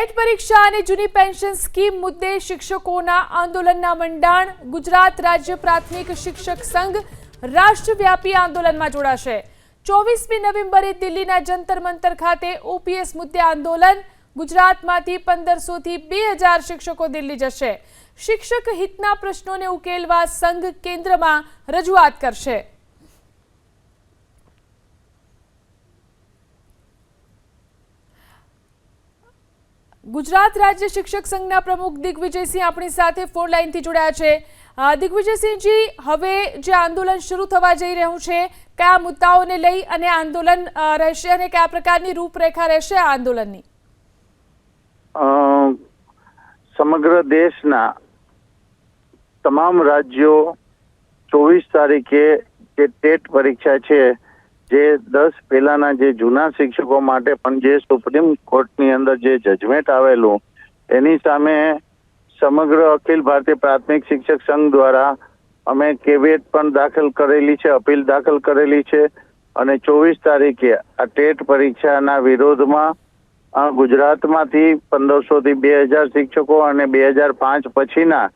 TET પરીક્ષા અને જૂની પેન્શન સ્કીમ મુદ્દે શિક્ષકોના આંદોલનના મંડાણ ગુજરાત રાજ્ય પ્રાથમિક શિક્ષક સંઘ રાષ્ટ્રવ્યાપી આંદોલનમાં જોડાશે. ચોવીસમી નવેમ્બરે દિલ્હીના જંતર મંતર ખાતે ઓપીએસ મુદ્દે આંદોલન, ગુજરાતમાંથી પંદરસોથી બે હજાર શિક્ષકો દિલ્હી જશે. શિક્ષક હિતના પ્રશ્નોને ઉકેલવા સંઘ કેન્દ્રમાં રજૂઆત કરશે. ગુજરાત રાજ્ય શિક્ષક સંઘના પ્રમુખ દિગ્વિજયસિંહ આપણી સાથે ફોન લાઈનથી જોડાયા છે. દિગ્વિજયસિંહજી, હવે જે આંદોલન શરૂ થવા જઈ રહ્યું છે, કયા મુદ્દાઓને લઈ અને આંદોલન રહેશે અને કયા પ્રકારની રૂપરેખા રહેશે આ આંદોલનની? સમગ્ર દેશના તમામ રાજ્યો ચોવીસ તારીખે જે ટેટ પરીક્ષા છે જે દસ પહેલાના જે જૂના શિક્ષકો માટે પણ જે સુપ્રીમ કોર્ટની અંદર જે જજમેન્ટ આવેલું, એની સામે સમગ્ર અખિલ ભારતીય પ્રાથમિક શિક્ષક સંઘ દ્વારા અમે કેવેટ પણ દાખલ કરેલી છે, અપીલ દાખલ કરેલી છે અને ચોવીસ તારીખે આ ટેટ પરીક્ષાના વિરોધમાં ગુજરાતમાંથી પંદરસો થી બે હજાર શિક્ષકો અને બે હજાર પાંચ પછીના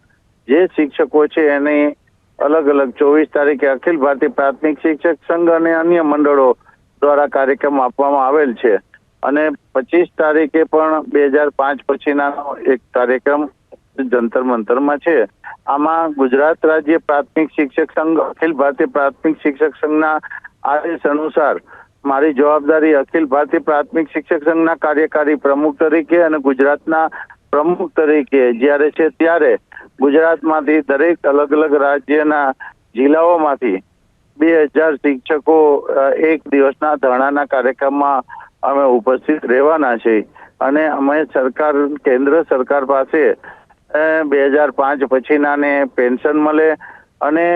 જે શિક્ષકો છે એની અલગ અલગ ચોવીસ તારીખે અખિલ ભારતીય પ્રાથમિક શિક્ષક સંઘ અને અન્ય મંડળો દ્વારા કાર્યક્રમ આપવામાં આવેલ છે. અને પચીસ તારીખે પણ બે હજાર પાંચ પછીના એક કાર્યક્રમ જંતર મંતરમાં છે. આમાં ગુજરાત રાજ્ય પ્રાથમિક શિક્ષક સંઘ, અખિલ ભારતીય પ્રાથમિક શિક્ષક સંઘના આદેશ અનુસાર મારી જવાબદારી અખિલ ભારતીય પ્રાથમિક શિક્ષક સંઘના કાર્યકારી પ્રમુખ તરીકે અને ગુજરાતના પ્રમુખ તરીકે જ્યારે છે ત્યારે ગુજરાતમાંથી દરેક અલગ અલગ રાજ્યના જિલ્લાઓમાંથી બે હજાર શિક્ષકો એક દિવસના ધરણાના કાર્યક્રમમાં અમે ઉપસ્થિત રહેવાના છે. અને અમે સરકાર, કેન્દ્ર સરકાર પાસે બે હજાર પાંચ પછીનાને પેન્શન મળે અને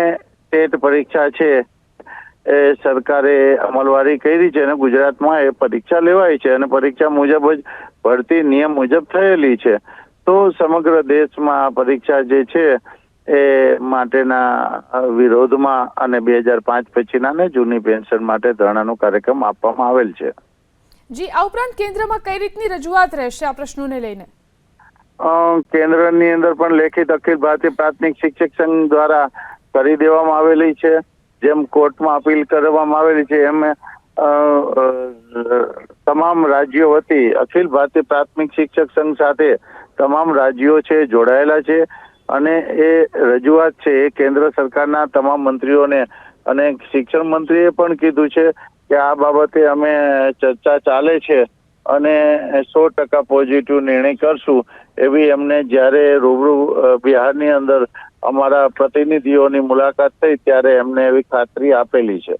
ટેટ પરીક્ષા છે એ સરકારે અમલવારી કરી છે અને ગુજરાતમાં એ પરીક્ષા લેવાય છે અને પરીક્ષા મુજબ જ ભરતી નિયમ મુજબ થયેલી છે. તો સમગ્ર દેશમાં આ પરીક્ષા જે છે એ માટેના વિરોધમાં અને બે હજાર પાંચ પછીના ને જૂની પેન્શન માટે ધરણાનો કાર્યક્રમ આપવામાં આવેલ છે. જી આ ઉપરાંત કેન્દ્રમાં કઈ રીતની રજૂઆત રહેશે આ પ્રશ્નોને લઈને? કેન્દ્રની અંદર પણ લેખિત અખિલ ભારતીય પ્રાથમિક શિક્ષક સંઘ દ્વારા કરી દેવામાં આવેલી છે જેમ કોર્ટમાં અપીલ કરવામાં આવેલી છે એમ તમામ રાજ્યો વતી અખિલ ભારતીય પ્રાથમિક શિક્ષક સંઘ સાથે તમામ રાજ્યો છે, જોડાયેલા છે અને એ રજૂઆત છે એ કેન્દ્ર સરકારના તમામ મંત્રીઓને અને શિક્ષણ મંત્રીએ પણ કીધું છે કે આ બાબતે અમે ચર્ચા ચાલે છે અને સો ટકા પોઝિટિવ નિર્ણય કરશું એવી એમને જ્યારે રૂબરૂ બિહારની અંદર અમારા પ્રતિનિધિઓની મુલાકાત થઈ ત્યારે એમને એવી ખાતરી આપેલી છે.